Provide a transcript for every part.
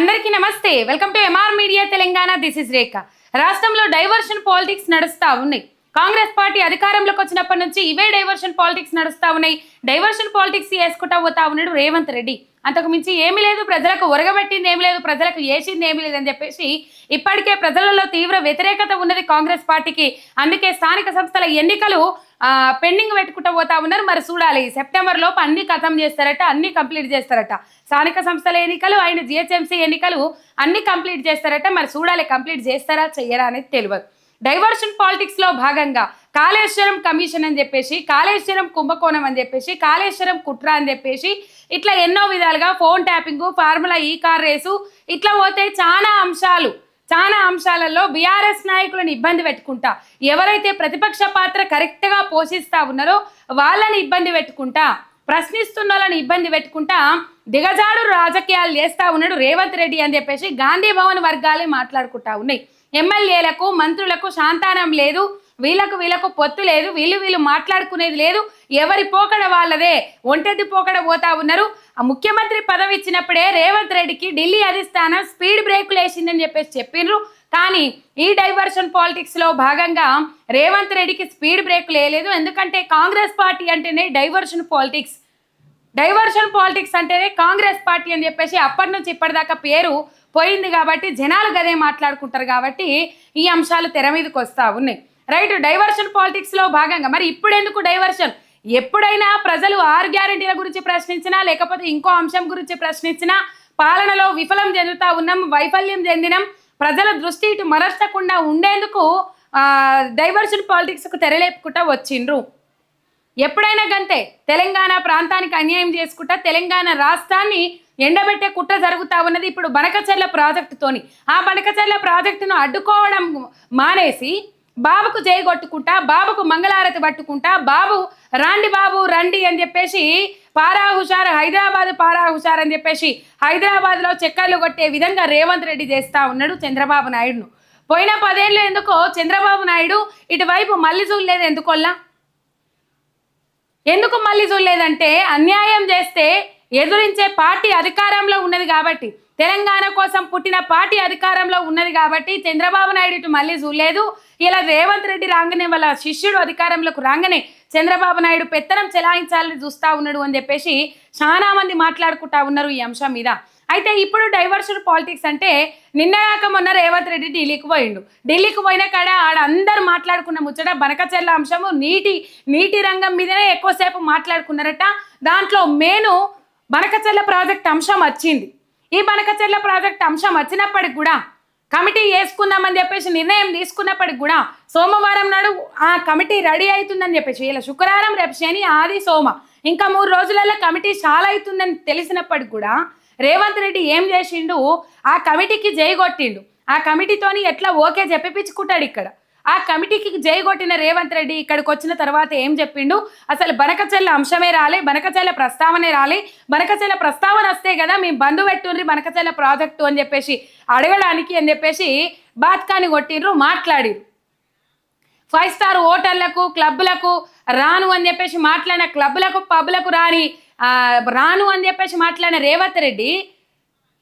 అందరికీ నమస్తే. Welcome to MR media Telangana. This is Rekha రాష్ట్రంలో డైవర్షన్ పాలిటిక్స్ నడుస్తా ఉన్నాయి. కాంగ్రెస్ పార్టీ అధికారంలోకి వచ్చినప్పటి నుంచి ఇవే డైవర్షన్ పాలిటిక్స్ నడుస్తా ఉన్నాయి. డైవర్షన్ పాలిటిక్స్ వేసుకుంటా పోతా ఉన్నాడు రేవంత్ రెడ్డి. అంతకు మించి ఏమీ లేదు. ప్రజలకు ఒరగబెట్టింది ఏమి లేదు. ప్రజలకు ఏసింది ఏమి లేదు అని చెప్పేసి ఇప్పటికే ప్రజలలో తీవ్ర వ్యతిరేకత ఉన్నది కాంగ్రెస్ పార్టీకి. అందుకే స్థానిక సంస్థల ఎన్నికలు పెండింగ్ పెట్టుకుంటూ పోతా ఉన్నారు. మరి చూడాలి. సెప్టెంబర్ లోపు అన్ని ఖతం చేస్తారట అన్ని కంప్లీట్ చేస్తారట. స్థానిక సంస్థల ఎన్నికలు ఆయన జిహెచ్ఎంసీ ఎన్నికలు అన్ని కంప్లీట్ చేస్తారట. మరి చూడాలి కంప్లీట్ చేస్తారా చెయ్యరా అనేది తెలియదు. డైవర్షన్ పాలిటిక్స్లో భాగంగా కాళేశ్వరం కమిషన్ అని చెప్పేసి కాళేశ్వరం కుంభకోణం అని చెప్పేసి కాళేశ్వరం కుట్ర అని చెప్పేసి ఇట్లా ఎన్నో విధాలుగా phone tapping formula E car race ఇట్లా పోతే చాలా అంశాలు చాలా అంశాలలో బీఆర్ఎస్ నాయకులను ఇబ్బంది పెట్టుకుంటా. ఎవరైతే ప్రతిపక్ష పాత్ర కరెక్ట్గా పోషిస్తా ఉన్నారో వాళ్ళని ఇబ్బంది పెట్టుకుంటా. ప్రశ్నిస్తున్న వాళ్ళని ఇబ్బంది పెట్టుకుంటా. దిగజాడు రాజకీయాలు చేస్తా ఉన్నాడు రేవంత్ రెడ్డి అని చెప్పేసి గాంధీ భవన్ వర్గాలే మాట్లాడుకుంటా ఉన్నాయి. ఎమ్మెల్యేలకు మంత్రులకు శాంతానం లేదు. వీళ్ళకు వీళ్ళకు పొత్తు లేదు వీళ్ళు వీళ్ళు మాట్లాడుకునేది లేదు ఎవరి పోకడ వాళ్ళదే ఒంటది పోకడ పోతా ఉన్నారు. ఆ ముఖ్యమంత్రి పదవి ఇచ్చినప్పుడే రేవంత్ రెడ్డికి ఢిల్లీ అధిష్టానం స్పీడ్ బ్రేకులు వేసిందని చెప్పేసి చెప్పిండ్రు కానీ ఈ డైవర్షన్ పాలిటిక్స్లో భాగంగా రేవంత్ రెడ్డికి స్పీడ్ బ్రేకులు వేయలేదు. ఎందుకంటే కాంగ్రెస్ పార్టీ అంటేనే డైవర్షన్ పాలిటిక్స్. డైవర్షన్ పాలిటిక్స్ అంటేనే కాంగ్రెస్ పార్టీ అని చెప్పేసి అప్పటి నుంచి ఇప్పటిదాకా పేరు పోయింది కాబట్టి జనాలు గదే మాట్లాడుకుంటారు కాబట్టి ఈ అంశాలు తెర మీదకి వస్తా ఉన్నాయి. రైట్ డైవర్షన్ పాలిటిక్స్లో భాగంగా. మరి ఇప్పుడు ఎందుకు డైవర్షన్? ఎప్పుడైనా ప్రజలు ఆరు గ్యారెంటీల గురించి ప్రశ్నించినా లేకపోతే ఇంకో అంశం గురించి ప్రశ్నించినా పాలనలో విఫలం చెందుతా ఉన్నాం వైఫల్యం చెందినాం ప్రజల దృష్టి ఇటు మరచకుండా ఉండేందుకు ఆ, డైవర్షన్ పాలిటిక్స్కు తెరలేపుకుంటా వచ్చిండ్రు. ఎప్పుడైనా గంతే తెలంగాణ ప్రాంతానికి అన్యాయం చేసుకుంటా తెలంగాణ రాష్ట్రాన్ని ఎండబెట్టే కుట్ర జరుగుతా ఉన్నది ఇప్పుడు బనకచెర్ల ప్రాజెక్టుతోని ఆ బనకచెర్ల ప్రాజెక్టును అడ్డుకోవడం మానేసి బాబుకు జై కొట్టుకుంటా బాబుకు మంగళారతి పట్టుకుంటా బాబు రాండి బాబు రండి అని చెప్పేసి పారా హుషార్ హైదరాబాద్ పారా హుషార్ అని చెప్పేసి హైదరాబాద్లో చక్కర్లు కొట్టే విధంగా రేవంత్ రెడ్డి చేస్తా ఉన్నాడు చంద్రబాబు నాయుడును. పోయిన పదేళ్ళు ఎందుకో చంద్రబాబు నాయుడు ఇటువైపు మళ్ళీ చూడలేదు ఎందుకోల్లా? ఎందుకు మళ్ళీ చూడలేదంటే అన్యాయం చేస్తే ఎదురించే పార్టీ అధికారంలో ఉన్నది కాబట్టి. తెలంగాణ కోసం పుట్టిన పార్టీ అధికారంలో ఉన్నది కాబట్టి చంద్రబాబు నాయుడు ఇటు మళ్ళీ చూడలేదు. ఇలా రేవంత్ రెడ్డి రాగానే వాళ్ళ శిష్యుడు అధికారంలోకి రాగానే చంద్రబాబు నాయుడు పెత్తనం చెలాయించాలని చూస్తా ఉన్నాడు అని చెప్పేసి చాలా మంది మాట్లాడుకుంటా ఉన్నారు ఈ అంశం మీద. అయితే ఇప్పుడు డైవర్షన్ పాలిటిక్స్ అంటే నిన్నగాక మొన్న రేవంత్ రెడ్డి ఢిల్లీకి పోయిండు. ఢిల్లీకి పోయిన కాడ ఆడ అందరు మాట్లాడుకున్న ముచ్చట బనకచెర్ల అంశము నీటి నీటి రంగం మీదనే ఎక్కువసేపు మాట్లాడుకున్నారట. దాంట్లో మేను బనకచెర్ల ప్రాజెక్ట్ అంశం వచ్చింది. ఈ బనకచెర్ల ప్రాజెక్ట్ అంశం వచ్చినప్పటికి కూడా కమిటీ వేసుకుందామని చెప్పేసి నిర్ణయం తీసుకున్నప్పటికి కూడా సోమవారం నాడు ఆ కమిటీ రెడీ అవుతుందని చెప్పేసి ఇలా శుక్రవారం రేపు శని ఆది సోమ ఇంకా మూడు రోజులలో కమిటీ చాలా అవుతుందని తెలిసినప్పటికి కూడా రేవంత్ రెడ్డి ఏం చేసిండు? ఆ కమిటీకి జయగొట్టిండు ఆ కమిటీతోని ఎట్లా ఓకే చెప్పిపించుకుంటాడు ఇక్కడ? ఆ కమిటీకి జై కొట్టిన రేవంత్ రెడ్డి ఇక్కడికి వచ్చిన తర్వాత ఏం చెప్పిండు? అసలు బనకచెల్ల అంశమే రాలే బనకచెల్ల ప్రస్తావనే రాలే బనకచెల్ల ప్రస్తావన వస్తే కదా మేము బంధు పెట్టుండ్రి బనకచెల్ల ప్రాజెక్టు అని చెప్పేసి అడగడానికి అని చెప్పేసి బాత్కాని కొట్టిండ్రు మాట్లాడిరు ఫైవ్ స్టార్ హోటళ్ళకు క్లబ్లకు రాను అని చెప్పేసి మాట్లాడిన క్లబ్లకు పబ్లకు రాని రాను అని చెప్పేసి మాట్లాడిన రేవంత్ రెడ్డి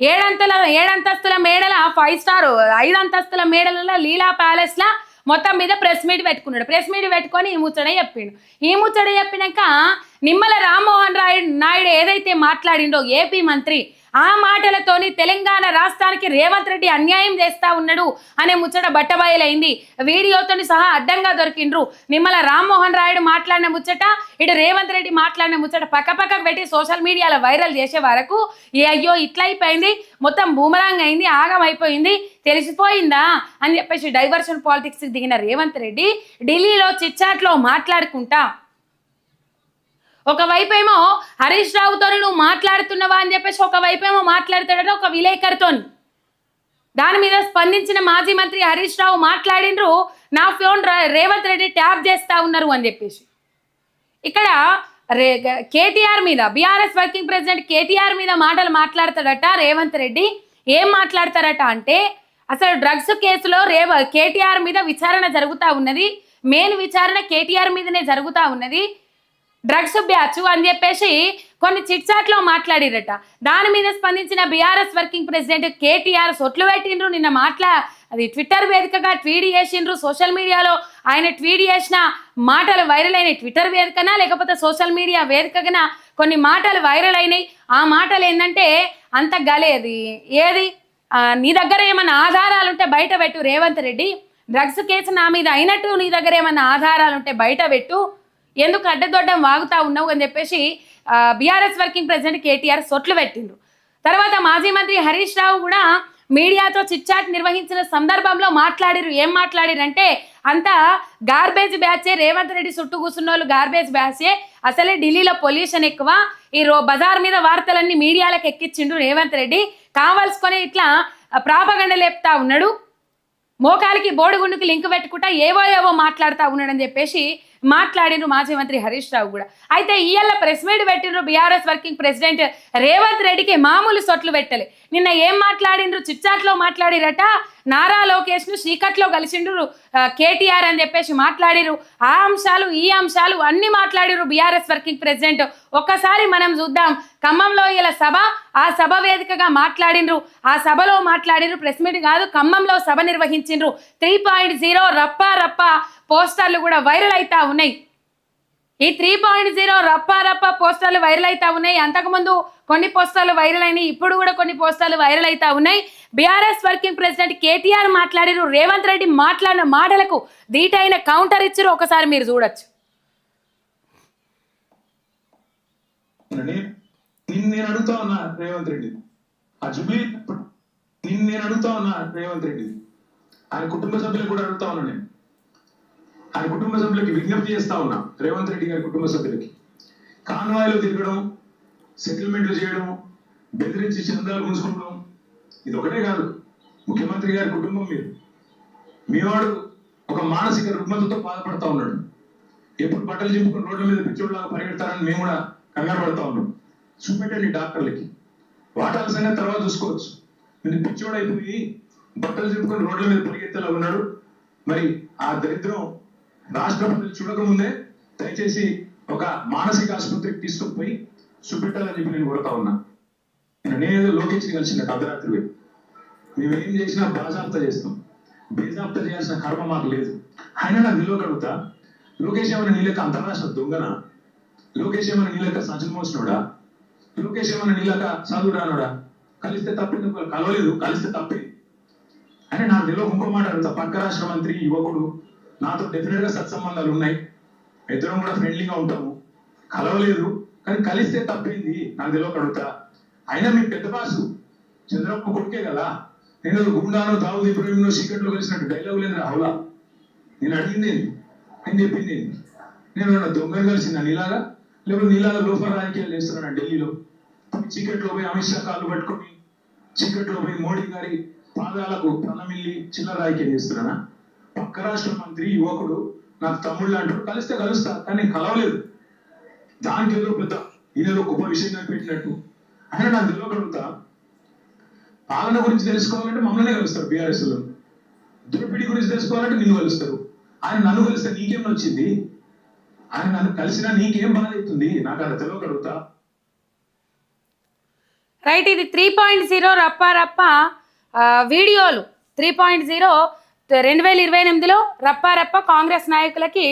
ఏడంతల ఏడంతస్తుల మేడల ఫైవ్ స్టార్ ఐదు అంతస్తుల మేడల లీలా ప్యాలెస్లా మొత్తం మీద ప్రెస్ మీట్ పెట్టుకున్నాడు. ప్రెస్ మీట్ పెట్టుకొని ఈ ముచ్చట చెప్పిండు. ఈ ముచ్చట చెప్పినాక నిమ్మల రామ్మోహన్ రాయ్ నాయుడు ఏదైతే మాట్లాడిండో ఏపీ మంత్రి ఆ మాటలతోని తెలంగాణ రాష్ట్రానికి రేవంత్ రెడ్డి అన్యాయం చేస్తా ఉన్నాడు అనే ముచ్చట బట్టబయలైంది. వీడియోతోని సహా అడ్డంగా దొరికిండ్రు. నిమ్మల రామ్మోహన్ రాయుడు మాట్లాడిన ముచ్చట ఇటు రేవంత్ రెడ్డి మాట్లాడిన ముచ్చట పక్కపక్క పెట్టి సోషల్ మీడియాలో వైరల్ చేసే వరకు ఏ అయ్యో ఇట్లా అయిపోయింది మొత్తం బూమరాంగ్ అయింది ఆగం అయిపోయింది తెలిసిపోయిందా అని చెప్పేసి డైవర్షన్ పాలిటిక్స్ దిగిన రేవంత్ రెడ్డి ఢిల్లీలో చిచ్చాట్లో మాట్లాడుకుంటా ఒకవైపు ఏమో హరీష్ రావుతో నువ్వు మాట్లాడుతున్నావా అని చెప్పేసి ఒకవైపు ఏమో మాట్లాడతాడట ఒక విలేకరితోని. దాని మీద స్పందించిన మాజీ మంత్రి హరీష్ రావు మాట్లాడిండ్రు నా ఫోన్ రేవంత్ రెడ్డి ట్యాప్ చేస్తా ఉన్నారు అని చెప్పేసి. ఇక్కడ రే కేటీఆర్ మీద బీఆర్ఎస్ వర్కింగ్ ప్రెసిడెంట్ కేటీఆర్ మీద మాటలు మాట్లాడతాడట రేవంత్ రెడ్డి. ఏం మాట్లాడతారట అంటే అసలు డ్రగ్స్ కేసులో రేవ కేటీఆర్ మీద విచారణ జరుగుతూ ఉన్నది మెయిన్ విచారణ కేటీఆర్ మీదనే జరుగుతూ ఉన్నది. డ్రగ్స్ బ్యాచ్ అని చెప్పేసి కొన్ని చిట్చాట్లో మాట్లాడిరట. దాని మీద స్పందించిన బీఆర్ఎస్ వర్కింగ్ ప్రెసిడెంట్ కేటీఆర్ సొట్లు పెట్టిండ్రు నిన్న మాట్లా అది ట్విట్టర్ వేదికగా ట్వీట్ చేసిండ్రు సోషల్ మీడియాలో ఆయన ట్వీట్ చేసిన మాటలు వైరల్ అయినాయి. ట్విట్టర్ వేదికనా లేకపోతే సోషల్ మీడియా వేదికగా కొన్ని మాటలు వైరల్ అయినాయి. ఆ మాటలు ఏంటంటే అంత గలేది ఏది? నీ దగ్గర ఏమైనా ఆధారాలు ఉంటే బయట పెట్టు రేవంత్ రెడ్డి. డ్రగ్స్ కేసు నా మీద అయినట్టు నీ దగ్గర ఏమైనా ఆధారాలు ఉంటే బయట పెట్టు. ఎందుకు అడ్డదొడ్డం వాగుతా ఉన్నావు అని చెప్పేసి బీఆర్ఎస్ వర్కింగ్ ప్రెసిడెంట్ కేటీఆర్ సొట్లు పెట్టిండ్రు. తర్వాత మాజీ మంత్రి హరీష్ రావు కూడా మీడియాతో చిట్చాట్ నిర్వహించిన సందర్భంలో మాట్లాడిరు ఏం మాట్లాడిరంటే అంతా గార్బేజ్ బ్యాచే రేవంత్ రెడ్డి చుట్టూ కూర్చున్న వాళ్ళు గార్బేజ్ బ్యాచే అసలే ఢిల్లీలో పొల్యూషన్ ఎక్కువ. ఈ రో బజార్ మీద వార్తలన్నీ మీడియాలకు ఎక్కించిండు రేవంత్ రెడ్డి. కావాల్సుకొని ఇట్లా ప్రాపగండ లేపుతా ఉన్నాడు. మోకాలికి బోడిగుండుకి లింక్ పెట్టుకుంటా ఏవో ఏవో మాట్లాడుతూ ఉన్నాడని చెప్పేసి మాట్లాడినరు మాజీ మంత్రి హరీష్ రావు కూడా. అయితే ఇయ్యాల ప్రెస్ మీట్ పెట్టినరు బీఆర్ఎస్ వర్కింగ్ ప్రెసిడెంట్ రేవంత్ రెడ్డికి మామూలు సొట్లు పెట్టలే. నిన్న ఏం మాట్లాడిండ్రు? చిట్చాట్లో మాట్లాడిరట. నారా లోకేష్ను కలిసిండ్రు కేటీఆర్ అని చెప్పేసి మాట్లాడిరు ఆ అంశాలు ఈ అంశాలు అన్ని మాట్లాడిరు బీఆర్ఎస్ వర్కింగ్ ప్రెసిడెంట్. ఒక్కసారి మనం చూద్దాం. ఖమ్మంలో ఇలా సభ ఆ సభ వేదికగా మాట్లాడిండ్రు ఆ సభలో మాట్లాడిండ్రు ప్రెస్ మీట్ కాదు ఖమ్మంలో సభ నిర్వహించిండ్రు. త్రీ పాయింట్ జీరో రప్ప రప్ప పోస్టర్లు కూడా వైరల్ అవుతా ఉన్నాయి. ఈ త్రీ పాయింట్ జీరో రప్ప రప్ప పోస్టర్లు వైరల్ అవుతా ఉన్నాయి. అంతకుముందు కొన్ని పోస్టర్లు వైరల్ అయినాయి. ఇప్పుడు కూడా కొన్ని పోస్టర్లు వైరల్ అవుతా ఉన్నాయి. బీఆర్ఎస్ వర్కింగ్ ప్రెసిడెంట్ కేటీఆర్ మాట్లాడిరు. రేవంత్ రెడ్డి మాట్లాడిన మాటలకు దీటైన కౌంటర్ ఇచ్చిరు. ఒకసారి మీరు చూడొచ్చు. నేను అడుగుతా ఉన్నా రేవంత్ రెడ్డి. ఆ నేను అడుగుతా ఉన్నా రేవంత్ రెడ్డి. ఆయన కుటుంబ సభ్యులు కూడా అడుగుతా ఉన్నా నేను. ఆయన కుటుంబ సభ్యులకి విజ్ఞప్తి చేస్తా ఉన్నా. రేవంత్ రెడ్డి గారి కుటుంబ సభ్యులకి. కాన్వాయిలు తిరగడం సెటిల్మెంట్లు చేయడం బెదిరించి చందాలు గుంజుకోవడం ఇది ఒకటే కాదు. ముఖ్యమంత్రి గారి కుటుంబం మీరు. మీవాడు ఒక మానసిక రుగ్మతతో బాధపడతా ఉన్నాడు. ఎప్పుడు బట్టలు చింపుకుని రోడ్ల మీద పిచ్చోళ్ళలాగా పరిగెడతారని మేము కూడా కంగారు పడతా ఉన్నాం. చూపెట్టండి డాక్టర్లకి. వాటాల సంగతి తర్వాత చూసుకోవచ్చు. మీరు పిచ్చోడైపోయి బట్టలు చింపుకొని రోడ్ల మీద పరిగెత్తేలా ఉన్నాడు. మరి ఆ దరిద్రం రాష్ట్ర ప్రజలు చూడకముందే దయచేసి ఒక మానసిక ఆసుపత్రికి తీసుకుపోయి చూపెట్టాలని చెప్పి నేను కోరుతా ఉన్నా. నేనేదో లోకేష్ని కలిసినట్టు అర్ధరాత్రి మేమేం చేసినా బాజాప్త చేస్తాం. బేజాప్త చేయాల్సిన కర్మ మాకు లేదు. ఆయన నాకు నిల్వ కడుగుతా లోకేష్ ఏమైనా నీళ్ళక లెక్క అంతర్రాష్ట్ర లోకేష్ ఏమైనా నీళ్ళక సజన్మోసినోడా లోకేష్ ఏమైనా నీళ్ళక లెక్క కలిస్తే తప్పింది కలవలేదు కలిస్తే తప్పే. అని నా తెలియక ఇంకో మాట పక్క రాష్ట్ర మంత్రి యువకుడు నాతో డెఫినెట్గా సత్సంబంధాలు ఉన్నాయి. ఇద్దరం కూడా ఫ్రెండ్లీగా ఉంటాము. కలవలేదు కానీ కలిస్తే తప్పింది? నాకు తెలియక అడుగుతా. అయినా మీ పెద్ద బాసు చంద్రబాబు కొడుకే కదా. నేను గుండాను దావుద్ ఇబ్రహీంను సీక్రెట్లో కలిసినట్టు డైలాగ్ లేదు రావులా నేను అడిగింది నేను చెప్పింది నేను ఏమన్నా దొంగలు కలిసిన నీలాగా? లేకపోతే నీలాగా లోఫర్ రాజకీయాలు చేస్తున్నాను ఢిల్లీలో? సీక్రెట్లో పోయి అమిత్ షా కాళ్ళు పట్టుకొని సీక్రెట్లో పోయి మోడీ గారి పాదాలకు ప్రణమిల్లి చిల్లర రాజకీయాలు చేస్తున్నానా పక్క రాష్ట్ర మంత్రి యువకుడు నాకు తమ్ముళ్ళు అంటారు. కలిస్తే కలుస్తా కానీ నేను కలవలేదు. దానికి ఏదో పెద్ద ఈయనేదో గొప్ప విషయం పెట్టినట్టు ఆయన నాకు తెలియగలుగుతా పాలన గురించి తెలుసుకోవాలంటే మమ్మల్ని కలుస్తారు బీఆర్ఎస్లో. దుర్పిడి గురించి తెలుసుకోవాలంటే నిన్ను కలుస్తారు. ఆయన నన్ను కలిస్తే నీకేం వచ్చింది ఆయన నన్ను కలిసినా నీకేం బాధ అవుతుంది? నాకు అది తెలియగలుగుతా రైట్ ఇది త్రీ పాయింట్ జీరో రప్ప రప్ప వీడియోలు. త్రీ పాయింట్ జీరో రెండు వేల ఇరవై ఎనిమిదిలో రప్పారప్ప కాంగ్రెస్ నాయకులకి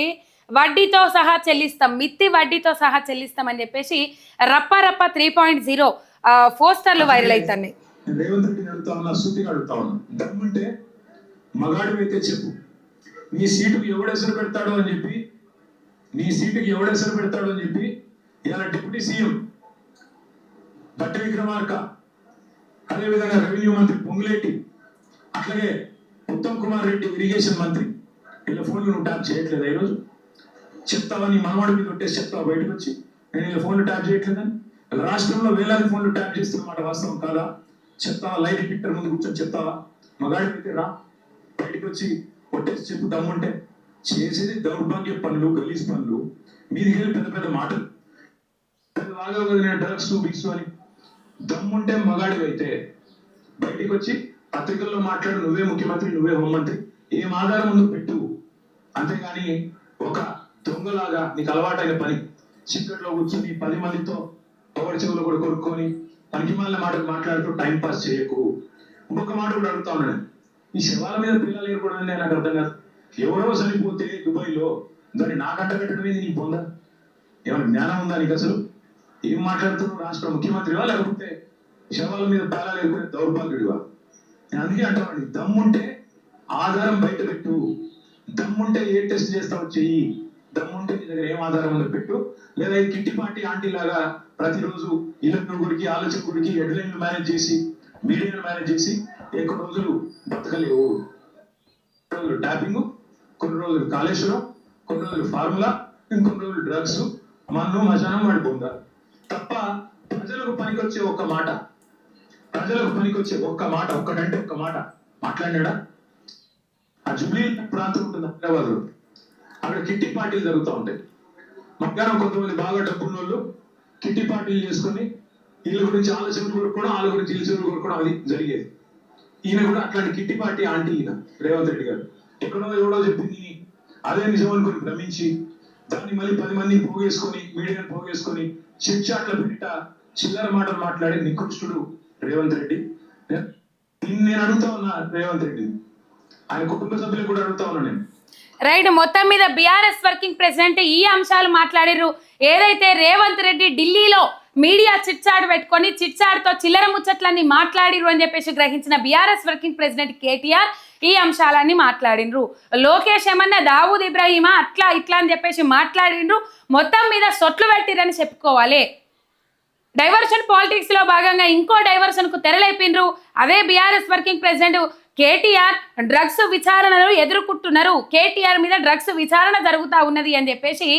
వడ్డీతో సహా చెల్లిస్తాం మిత్తి వడ్డీతో సహా చెల్లిస్తాం అని చెప్పేసి రప్పారప్ప త్రీ పాయింట్ జీరో పోస్టర్లు వైరల్ అవుతున్నాయి నేను రేవంత్ రెడ్డిని అడుగుతా ఉన్నా సూటిగా అడుగుతా ఉన్నా. దమ్ముంటే మగాడు అయితే చెప్పు. నీ సీటుకు ఎవడెసరు పెడతాడో అని చెప్పి నీ సీటుకి ఎవడెసరు పెడతాడో అని చెప్పి ఇలా డిప్యూటీ సీఎం బట్టి విక్రమార్క అదేవిధంగా రెవెన్యూ మంత్రి పొంగులేటి అట్లాగే ఉత్తమ్ కుమార్ రెడ్డి ఇరిగేషన్ మంత్రి. వీళ్ళ ఫోన్లు నువ్వు ట్యాప్ చేయట్లేదా ఈరోజు? చెప్తావా నీ మనవాడి మీద కొట్టేసి చెప్తావా బయటకు వచ్చి నేను ఇలా ఫోన్లు ట్యాప్ చేయట్లేదని రాష్ట్రంలో వేలాది ఫోన్లు ట్యాప్ చేస్తున్నమాట వాస్తవం కాదా? చెప్తావా? లైట్ పిక్టర్ ముందు కూర్చొని చెప్తావా? మగాడి అయితే రా. బయటకు వచ్చి కొట్టేసి చెప్పు దమ్ముంటే. చేసేది దౌర్భాగ్య పనులు గలీజ్ పనులు. మీది వెళ్ళి పెద్ద పెద్ద మాటలు. పెద్ద బాగా నేను డ్రగ్స్ బిగ్స్ అని. దమ్ముంటే మగాడివి అయితే బయటికి వచ్చి పత్రికల్లో మాట్లాడు నువ్వే ముఖ్యమంత్రి నువ్వే హోంమంత్రి. ఏం ఆధారం ముందు పెట్టు. అంతేగాని ఒక దొంగలాగా నీకు అలవాటైన పని. చీకట్లో కూర్చొని పది మందితో ఎవరి చెవులు కూడా కొనుక్కొని పనికి మళ్ళీ మాటలు మాట్లాడుతూ టైం పాస్ చేయకు. ఇంకొక మాట కూడా అడుగుతా ఉన్నాను. ఈ శవాల మీద పిల్లలు ఏర్పడదని నాకు అర్థం కాదు. ఎవరో చనిపోతే దుబాయ్లో దాన్ని నాకంట పెట్టడం మీద నీ పొందా ఏమైనా జ్ఞానం ఉందా నీకు అసలు? ఏం మాట్లాడుతున్నావు? రాష్ట్ర ముఖ్యమంత్రివా? లేకపోతే శవాల మీద పేలాలు ఏర్పడే దౌర్భాగ్యుడివా? నేను అందుకే అంటామండి దమ్ముంటే ఆధారం బయట పెట్టు. దమ్ముంటే ఏ టెస్ట్ చేస్తావు చెయ్యి. దమ్ముంటే నీ దగ్గర ఏం ఆధారం ఉందో పెట్టు. లేదా కిట్టిపాటి కిట్టి పార్టీ ఆంటీ లాగా ప్రతిరోజు ఇళ్ళ ఆలోచకుడికి ఆలోచన గుడికి హెడ్లైన్లు మేనేజ్ చేసి మీడియాను మేనేజ్ చేసి ఎక్కువ రోజులు బతకలేవు. రోజులు ట్యాపింగ్ కొన్ని రోజులు కాళేశ్వరం కొన్ని రోజులు ఫార్ములా ఇంకొన్ని రోజులు డ్రగ్స్ మన్ను మజానం వాడి తప్ప ప్రజలకు పనికొచ్చే ఒక్క మాట ప్రజలకు పనికొచ్చే ఒక్క మాట ఒక్కటంటే ఒక్క మాట. మాట్లాడినాడా? ఆ జూబ్లీ ప్రాంతం ఉంటుంది? హైదరాబాద్లో అక్కడ కిట్టి పార్టీలు జరుగుతూ ఉంటాయి. మధ్యాహ్నం కొంతమంది బాగా డబ్బున్న వాళ్ళు కిట్టి పార్టీలు చేసుకొని వీళ్ళ గురించి ఆలోచనలు కొనుక్కోవడం వాళ్ళ గురించి ఇల్లు చెవులు కొనుక్కోవడం అది జరిగేది. ఈయన కూడా అట్లాంటి కిట్టి పార్టీ ఆంటీ ఈయన రేవంత్ రెడ్డి గారు. ఎక్కడో ఎవడో చెప్పింది. అదే నిజం అనుకుని భ్రమించి దాన్ని మళ్ళీ పది మందిని పోగేసుకొని మీడియాని పోగేసుకొని చిట్చాట్ల పెట్ట చిల్లర మాటలు మాట్లాడే నికృష్టుడు రేవంత్ రెడ్డి. నేను అడుగుతా ఉన్నా రేవంత్ రెడ్డి. ఆయన కుటుంబ సభ్యులు కూడా అడుగుతా ఉన్నా నేను. రైట్ మొత్తం మీద బీఆర్ఎస్ వర్కింగ్ ప్రెసిడెంట్ ఈ అంశాలు మాట్లాడారు ఏదైతే రేవంత్ రెడ్డి ఢిల్లీలో మీడియా చిట్చాడు పెట్టుకొని చిట్చాడుతో చిల్లర ముచ్చట్లన్నీ మాట్లాడిరు అని చెప్పేసి గ్రహించిన బీఆర్ఎస్ వర్కింగ్ ప్రెసిడెంట్ కేటీఆర్ ఈ అంశాలన్నీ మాట్లాడిండ్రు లోకేష్ ఏమన్నా దావూద్ ఇబ్రాహీమా? అట్లా ఇట్లా అని చెప్పేసి మాట్లాడిండ్రు మొత్తం మీద సొట్లు పెట్టిరని చెప్పుకోవాలి. డైవర్షన్ పాలిటిక్స్లో భాగంగా ఇంకో డైవర్షన్కు తెరలేపిండ్రు. అదే BRS working president KTR drugs విచారణను ఎదుర్కొంటున్నారు. కేటీఆర్ మీద డ్రగ్స్ విచారణ జరుగుతూ ఉన్నది అని చెప్పేసి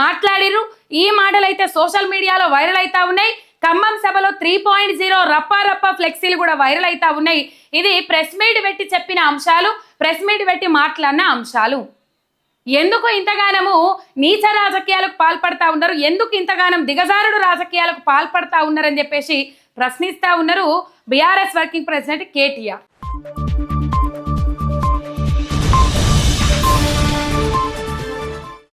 మాట్లాడిర్రు. ఈ మాటలు అయితే సోషల్ మీడియాలో వైరల్ అవుతా ఉన్నాయి. ఖమ్మం సభలో త్రీ పాయింట్ జీరో రప్ప రప్ప ఫ్లెక్సీలు కూడా వైరల్ అవుతా ఉన్నాయి. ఇది ప్రెస్ మీట్ పెట్టి చెప్పిన అంశాలు ప్రెస్ మీట్ పెట్టి మాట్లాడిన అంశాలు. ఎందుకు ఇంతగానము నీచ రాజకీయాలకు పాల్పడతా ఉన్నారు? ఎందుకు ఇంతగానం దిగజారుడు రాజకీయాలకు పాల్పడతా ఉన్నారని చెప్పేసి ప్రశ్నిస్తా ఉన్నారు బీఆర్ఎస్ వర్కింగ్ ప్రెసిడెంట్ కేటీఆర్.